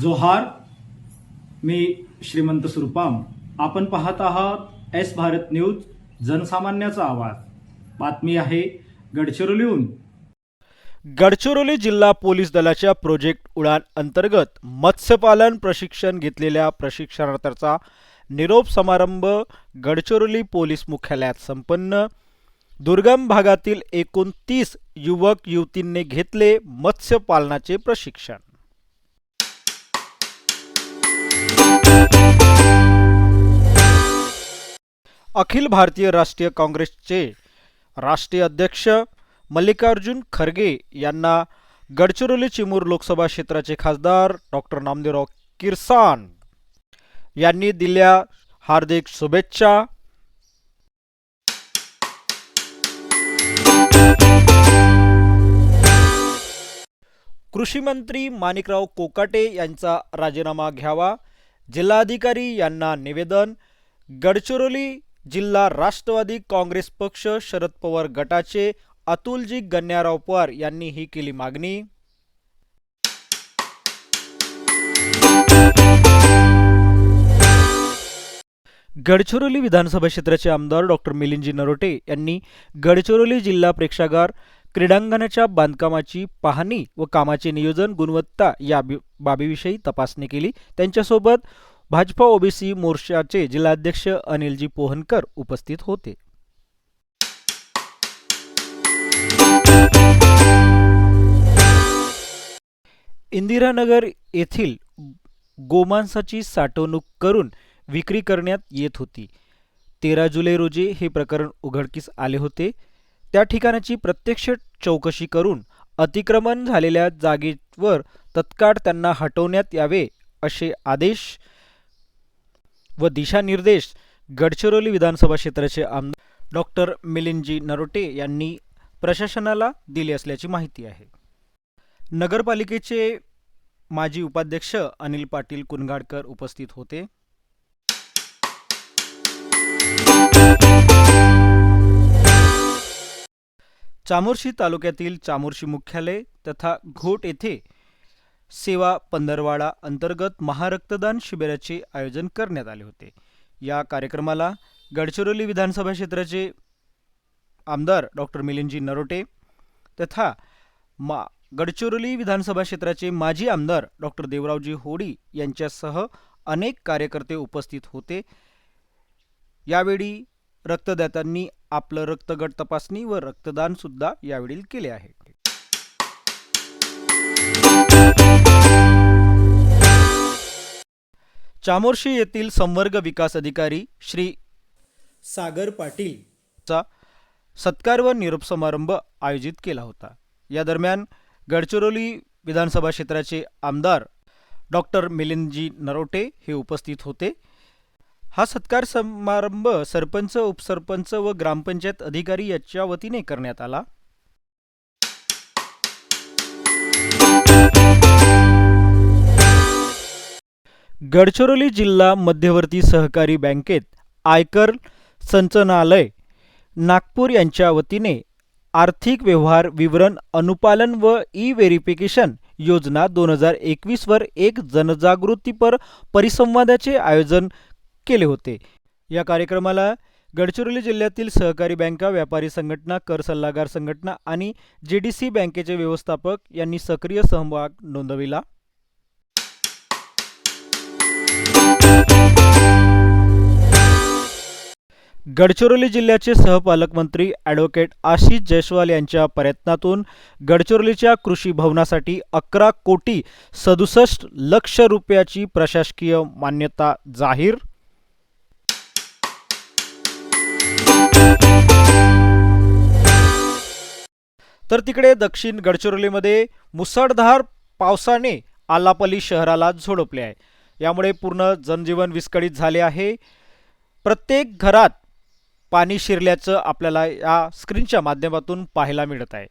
जोहार मी श्रीमंत सुरपाम. आपण पाहत आहात एस भारत न्यूज जनसामान्याचा आवाज. बातमी आहे गडचिरोलीहून. गडचिरोली जिल्हा पोलीस दलाच्या प्रोजेक्ट उडान अंतर्गत मत्स्यपालन प्रशिक्षण घेतलेल्या प्रशिक्षणार्थीचा निरोप समारंभ गडचिरोली पोलीस मुख्यालयात संपन्न. दुर्गम भागातील एकूण तीस युवक युवतींनी घेतले मत्स्यपालनाचे प्रशिक्षण. अखिल भारतीय राष्ट्रीय काँग्रेसचे राष्ट्रीय अध्यक्ष मल्लिकार्जुन खरगे यांना गडचिरोली चिमूर लोकसभा क्षेत्राचे खासदार डॉक्टर नामदेवराव किरसान यांनी दिल्या हार्दिक शुभेच्छा. कृषी मंत्री माणिकराव कोकाटे यांचा राजीनामा घ्यावा. जिल्हाधिकारी यांना निवेदन. गडचिरोली जिल्हा राष्ट्रवादी काँग्रेस पक्ष शरद पवार गटाचे अतुलजी गण्याराव पवार यांनी ही केली मागणी. गडचिरोली विधानसभा क्षेत्राचे आमदार डॉक्टर मिलिंदजी नरोटे यांनी गडचिरोली जिल्हा प्रेक्षागार क्रीडांगणाच्या बांधकामाची पाहणी व कामाचे नियोजन गुणवत्ता या बाबीविषयी तपासणी केली. त्यांच्यासोबत भाजपा ओबीसी मोर्चाचे जिल्हाध्यक्ष अनिलजी पोहनकर उपस्थित होते. इंदिरानगर येथील गोमांसाची साठवणूक करून विक्री करण्यात येत होती. तेरा जुलै रोजी हे प्रकरण उघडकीस आले होते. त्या ठिकाणाची प्रत्यक्ष चौकशी करून अतिक्रमण झालेल्या जागेवर तत्काळ त्यांना हटवण्यात यावे असे आदेश व दिशानिर्देश गडचिरोली विधानसभा क्षेत्राचे आमदार डॉक्टर मिलिंदजी नरोटे यांनी प्रशासनाला दिले असल्याची माहिती आहे. नगरपालिकेचे माजी उपाध्यक्ष अनिल पाटील कुनगाडकर उपस्थित होते. चामोर्शी तालुक्यातील चामोर्शी मुख्यालय तथा घोट येथे सेवा पंधरवाडा अंतर्गत महारक्तदान शिबिराचे आयोजन करण्यात आले होते. या कार्यक्रमाला गडचिरोली विधानसभा क्षेत्राचे आमदार डॉक्टर मिलिंदजी नरोटे तथा मा गडचिरोली विधानसभा क्षेत्राचे माजी आमदार डॉक्टर देवरावजी होडी यांच्यासह अनेक कार्यकर्ते उपस्थित होते. यावेळी रक्तदात्यांनी आपलं रक्तगट तपासणी व रक्तदान सुद्धा यावेळी केले आहे. चामोर्शी येथील संवर्ग विकास अधिकारी श्री सागर पाटील. चा सत्कार व निरोप समारंभ आयोजित केला होता. या दरम्यान गडचिरोली विधानसभा क्षेत्राचे आमदार डॉक्टर मिलिंदजी नरोटे हे उपस्थित होते. हा सत्कार समारंभ सरपंच उपसरपंच व ग्रामपंचायत अधिकारी याच्या वतीने करण्यात आला. गडचिरोली जिल्हा मध्यवर्ती सहकारी बँकेत आयकर संचनालय नागपूर यांच्या वतीने आर्थिक व्यवहार विवरण अनुपालन व ई व्हेरिफिकेशन योजना दोन हजार एकवीसवर एक जनजागृतीपर परिसंवादाचे आयोजन केले होते. या कार्यक्रमाला गडचिरोली जिल्ह्यातील सहकारी बँका व्यापारी संघटना कर सल्लागार संघटना आणि जी डी सी बँकेचे व्यवस्थापक यांनी सक्रिय सहभाग नोंदविला. गडचिरोली जिल्ह्याचे सहपालकमंत्री ॲडव्होकेट आशिष जयस्वाल यांच्या प्रयत्नातून गडचिरोलीच्या कृषी भवनासाठी अकरा कोटी सदुसष्ट लक्ष रुपयाची प्रशासकीय मान्यता जाहीर तर तिकडे दक्षिण गडचिरोलीमध्ये मुसळधार पावसाने आलापल्ली शहराला झोडपले आहे. यामुळे पूर्ण जनजीवन विस्कळीत झाले आहे. प्रत्येक घरात पाणी शिरल्याचं आपल्याला या स्क्रीनच्या माध्यमातून पाहायला मिळत आहे.